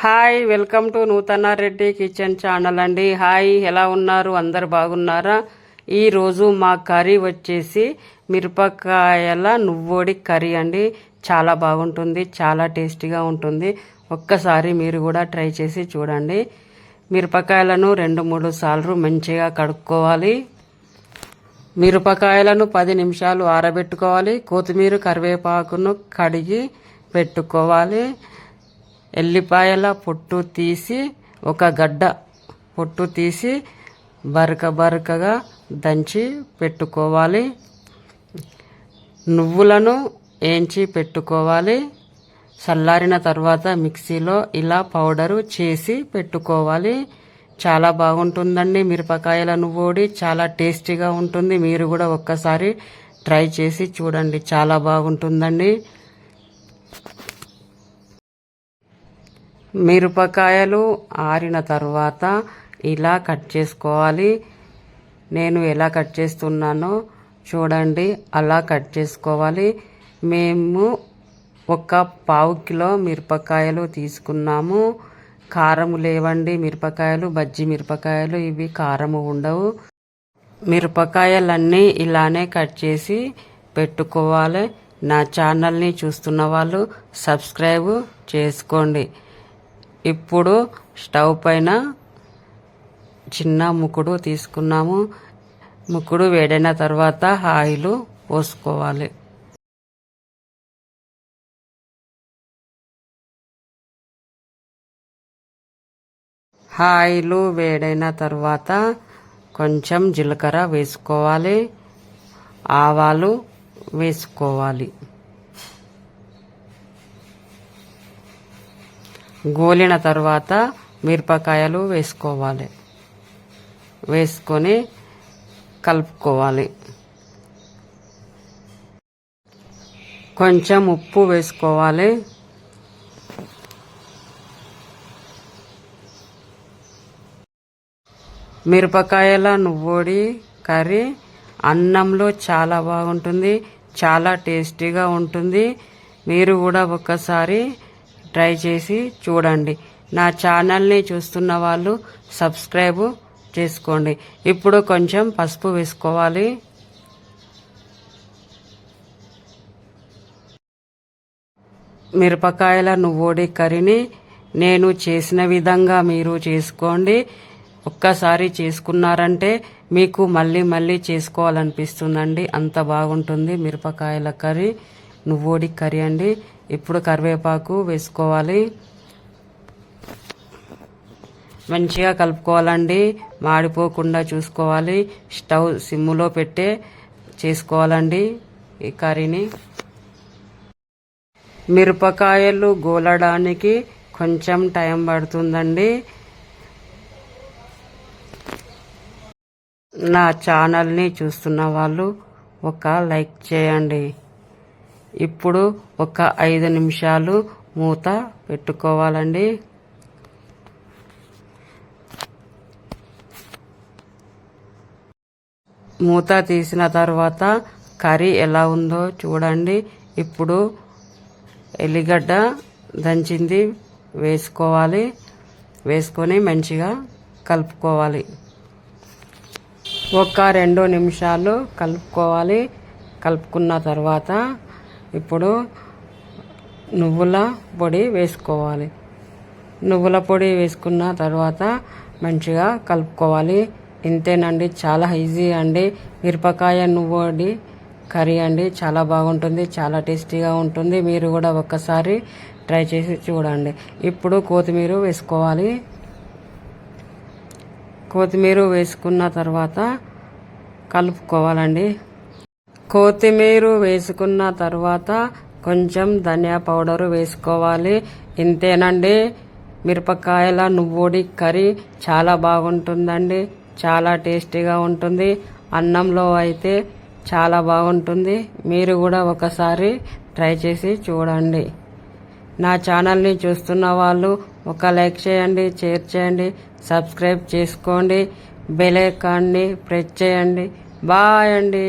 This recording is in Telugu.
Hi welcome to Nutana Reddy kitchen channel అండి. హాయ్ ఎలా ఉన్నారు? అందరు బాగున్నారా? ఈరోజు మా కర్రీ వచ్చేసి మిరపకాయల నువ్వోడి కర్రీ అండి. చాలా బాగుంటుంది చాలా టేస్టీగా ఉంటుంది. ఒక్కసారి మీరు కూడా ట్రై చేసి చూడండి. మిరపకాయలను రెండు మూడు సార్లు మంచిగా కడుక్కోవాలి. మిరపకాయలను పది నిమిషాలు ఆరబెట్టుకోవాలి. కొత్తిమీర కరివేపాకును కడిగి పెట్టుకోవాలి. ఎల్లిపాయల పొట్టు తీసి ఒక గడ్డ పొట్టు తీసి బరక బరకగా దంచి పెట్టుకోవాలి. నువ్వులను వేయించి పెట్టుకోవాలి. చల్లారిన తర్వాత మిక్సీలో ఇలా పౌడరు చేసి పెట్టుకోవాలి. చాలా బాగుంటుందండి మిరపకాయల నువ్వుడి చాలా టేస్టీగా ఉంటుంది. మీరు కూడా ఒక్కసారి ట్రై చేసి చూడండి. చాలా బాగుంటుందండి. మిరపకాయలు ఆరిన తర్వాత ఇలా కట్ చేసుకోవాలి. నేను ఎలా కట్ చేస్తున్నానో చూడండి. అలా కట్ చేసుకోవాలి. మేము ఒక పావు కిలో మిరపకాయలు తీసుకున్నాము. కారము లేవండి మిరపకాయలు బజ్జి మిరపకాయలు ఇవి కారము ఉండవు. మిరపకాయలన్నీ ఇలానే కట్ చేసి పెట్టుకోవాలి. నా ఛానల్ని చూస్తున్న వాళ్ళు సబ్స్క్రైబ్ చేసుకోండి. ఇప్పుడు స్టవ్ పైన చిన్న ముకుడు తీసుకున్నాము. ముకుడు వేడైన తర్వాత ఆయిల్ పోసుకోవాలి. ఆయిల్ వేడైన తర్వాత కొంచెం జీలకర్ర వేసుకోవాలి. ఆవాలు వేసుకోవాలి. గోలిన తర్వాత మిరపకాయలు వేసుకోవాలి. వేసుకొని కలుపుకోవాలి. కొంచెం ఉప్పు వేసుకోవాలి. మిరపకాయల నువ్వోడి కర్రీ అన్నంలో చాలా బాగుంటుంది చాలా టేస్టీగా ఉంటుంది. మీరు కూడా ఒక్కసారి ట్రై చేసి చూడండి. నా ఛానల్ని చూస్తున్న వాళ్ళు సబ్స్క్రైబ్ చేసుకోండి. ఇప్పుడు కొంచెం పసుపు వేసుకోవాలి. మిరపకాయల నువ్వోడి కర్రీని నేను చేసిన విధంగా మీరు చేసుకోండి. ఒక్కసారి చేసుకున్నారంటే మీకు మళ్ళీ మళ్ళీ చేసుకోవాలనిపిస్తుందండి. అంత బాగుంటుంది మిరపకాయల కర్రీ నువ్వోడి కర్రీ అండి. ఇప్పుడు కరివేపాకు వేసుకోవాలి. మంచిగా కలుపుకోవాలండి. మాడిపోకుండా చూసుకోవాలి. స్టవ్ సిమ్ములో పెట్టే చేసుకోవాలండి ఈ కర్రీని. మిరపకాయలు గోలడానికి కొంచెం టైం పడుతుందండి. నా ఛానల్ని చూస్తున్న వాళ్ళు ఒక లైక్ చేయండి. ఇప్పుడు ఒక ఐదు నిమిషాలు మూత పెట్టుకోవాలండి. మూత తీసిన తర్వాత కర్రీ ఎలా ఉందో చూడండి. ఇప్పుడు ఎల్లిగడ్డ దంచింది వేసుకోవాలి. వేసుకొని మంచిగా కలుపుకోవాలి. ఒక రెండు నిమిషాలు కలుపుకోవాలి. కలుపుకున్న తర్వాత ఇప్పుడు నువ్వుల పొడి వేసుకోవాలి. నువ్వుల పొడి వేసుకున్న తర్వాత మంచిగా కలుపుకోవాలి. ఇంతేనండి చాలా ఈజీ అండి. మిరపకాయ నువ్వుడి కర్రీ అండి చాలా బాగుంటుంది చాలా టేస్టీగా ఉంటుంది. మీరు కూడా ఒక్కసారి ట్రై చేసి చూడండి. ఇప్పుడు కొత్తిమీర వేసుకోవాలి. కొత్తిమీర వేసుకున్న తర్వాత కలుపుకోవాలండి. కొత్తిమీర వేసుకున్న తర్వాత కొంచెం ధనియా పౌడర్ వేసుకోవాలి. ఇంతేనండి. మిరపకాయల నువ్వుడి కర్రీ చాలా బాగుంటుందండి. చాలా టేస్టీగా ఉంటుంది. అన్నంలో అయితే చాలా బాగుంటుంది. మీరు కూడా ఒకసారి ట్రై చేసి చూడండి. నా ఛానల్ని చూస్తున్న వాళ్ళు ఒక లైక్ చేయండి షేర్ చేయండి సబ్స్క్రైబ్ చేసుకోండి బెల్ ఐకాన్ని ప్రెస్ చేయండి. బాయ్ అండి.